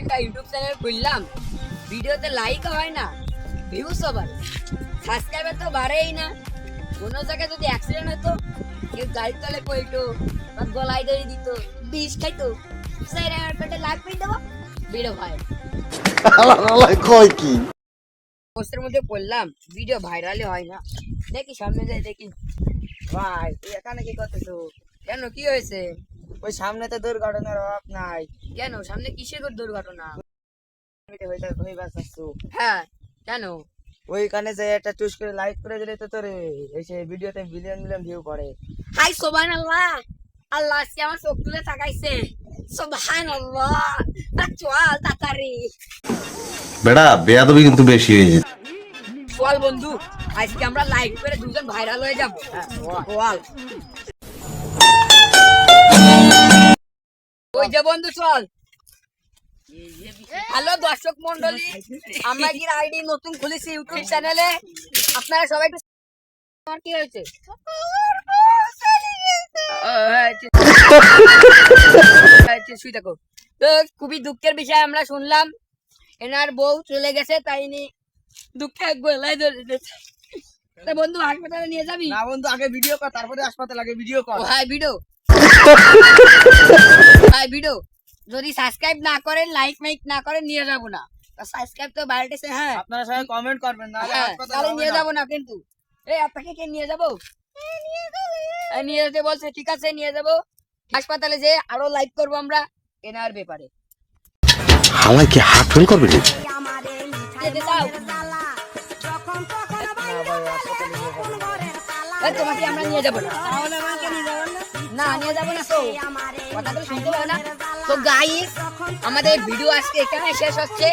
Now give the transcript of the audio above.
একটা YouTube channel খুললাম। ভিডিওতে লাইক হয় না ভিউজ সবার সাবস্ক্রাইবার তো বাড়েই না। কোনো জায়গায় যদি অ্যাক্সিডেন্ট হতো কেউ গাড়ির তলে পড়তো বা গলায় দড়ি দিত বিষ খাইতো স্যার আমার পেটে লাগ পেয়ে দেবো ভিডিও হয় কয় কি? পোস্টের মধ্যে পড়লাম ভিডিও ভাইরালে হয় না। দেখি সামনে যাই দেখি। ভাই তুই এখানে কি করতেছো কেন কি হয়েছে? ওই সামনে তো দুর্ঘটনার অভাব নাই। কেন? সামনে কিসের দুর্ঘটনা? হ্যাঁ কেন? ওইখানে যে একটা চুজ করে লাইক করে দিলে তো তোর এই সেই ভিডিওতে মিলিয়ন মিলিয়ন ভিউ পড়ে হাই সোবান আল্লাহ আল্লাহ আজকে আমার চোখ তুলে তাকাইছে। সোবাহান আল্লাহ চল তাড়াতাড়ি। বেড়া বেয়াদবি কিন্তু বেশি হয়েছে চল বন্ধু আজকে আমরা লাইভ করে দুজন ভাইরাল হয়ে যাব। চল বন্ধু চল। হ্যালো দর্শক মন্ডলী আমরা কি আইডি নতুন খুলেছি ইউটিউব চ্যানেলে? আপনারা সবাই একটু কি হয়েছে? হ্যাঁ, হ্যাঁ, শুই থাকো। তো খুবই দুঃখের বিষয় আমরা শুনলাম। এনার বউ চলে গেছে তাই নি? দুঃখে গলায় ধরে বন্ধু হাসপাতালে নিয়ে যাবি? না বন্ধু আগে ভিডিও কর তারপরে হাসপাতাল আগে ভিডিও কর। ও হাই ভিডিও হাই ভিডিও যদি সাবস্ক্রাইব না করেন লাইক মাইক না করেন নিয়ে যাব না। সাবস্ক্রাইব তো হ্যাঁ। আপনারা সবাই কমেন্ট করবেন না হ্যাঁ, তাহলে নিয়ে যাব না কিন্তু। এই আপনাকে কে নিয়ে যাব? এই, নিয়ে যেতে বলছে ঠিক আছে নিয়ে যাব। হাসপাতালে যে আরও লাইক করব আমরা এনার ব্যাপারে। হালাই কি ফেল করবে তোমাকে আমরা নিয়ে যাব না। নিয়ে যাব না তো। কথাগুলো শুনতে পাবো না? তো গাইস আমাদের ভিডিও আজকে এখানে শেষ হচ্ছে।